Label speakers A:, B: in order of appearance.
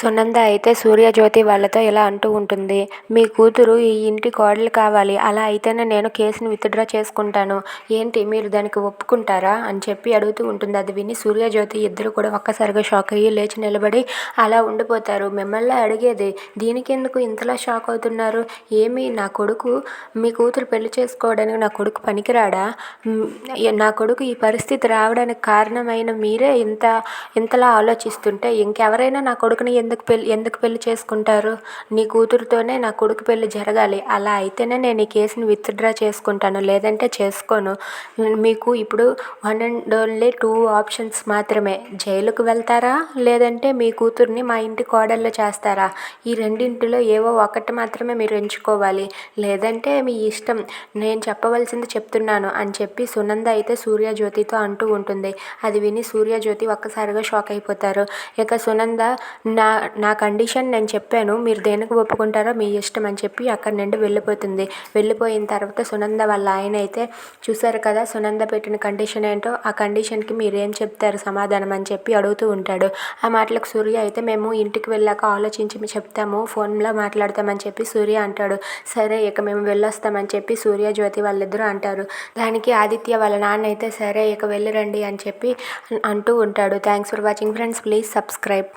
A: సునంద అయితే సూర్యజ్యోతి వాళ్ళతో ఇలా అంటూ ఉంటుంది మీ కూతురు ఈ ఇంటి కోడలు కావాలి అలా అయితేనే నేను కేసుని విత్డ్రా చేసుకుంటాను. ఏంటి మీరు దానికి ఒప్పుకుంటారా? అని చెప్పి అడుగుతూ ఉంటుంది. అది విని సూర్యజ్యోతి ఇద్దరు కూడా ఒక్కసారిగా షాక్ అయ్యి లేచి నిలబడి అలా ఉండిపోతారు. మిమ్మల్ని అడిగేది దీనికెందుకు ఇంతలా షాక్ అవుతున్నారు? ఏమి నా కొడుకు మీ కూతురు పెళ్ళి చేసుకోవడానికి నా కొడుకు పనికిరాడా? నా కొడుకు ఈ పరిస్థితి రావడానికి కారణమైన మీరే ఇంత ఇంతలా ఆలోచిస్తుంటే ఇంకెవరైనా నా కొడుకుని ఎందుకు పెళ్ళి ఎందుకు పెళ్ళి చేసుకుంటారు? నీ కూతురుతోనే నా కొడుకు పెళ్ళి జరగాలి. అలా అయితేనే నేను ఈ కేసుని విత్డ్రా చేసుకుంటాను. లేదంటే చేసుకోను. మీకు ఇప్పుడు one and only two options మాత్రమే. జైలుకు వెళ్తారా? లేదంటే మీ కూతుర్ని మా ఇంటి కోడల్లో చేస్తారా? ఈ రెండింటిలో ఏవో ఒకటి మాత్రమే మీరు ఎంచుకోవాలి. లేదంటే మీ ఇష్టం నేను చెప్పవలసింది చెప్తున్నాను అని చెప్పి సునంద అయితే సూర్యజ్యోతితో అంటూ ఉంటుంది. అది విని సూర్యజ్యోతి ఒక్కసారిగా షాక్ అయిపోతారు. ఇక సునంద నా నా కండిషన్ నేను చెప్పాను మీరు దేనికి ఒప్పుకుంటారో మీ ఇష్టం అని చెప్పి అక్కడి నుండి వెళ్ళిపోతుంది. వెళ్ళిపోయిన తర్వాత సునంద వాళ్ళ ఆయన అయితే చూసారు కదా సునంద పెట్టిన కండిషన్ ఏంటో ఆ కండిషన్కి మీరు ఏం చెప్తారు సమాధానం అని చెప్పి అడుగుతూ ఉంటాడు. ఆ మాటలకు సూర్య అయితే మేము ఇంటికి వెళ్ళాక ఆలోచించి చెప్తాము ఫోన్లో మాట్లాడతామని చెప్పి సూర్య అంటాడు. సరే ఇక మేము వెళ్ళొస్తామని చెప్పి సూర్య జ్యోతి వాళ్ళిద్దరూ అంటారు. దానికి ఆదిత్య వాళ్ళ నాన్న అయితే సరే ఇక వెళ్ళిరండి అని చెప్పి అంటూ ఉంటాడు. Thanks for watching friends. Please subscribe.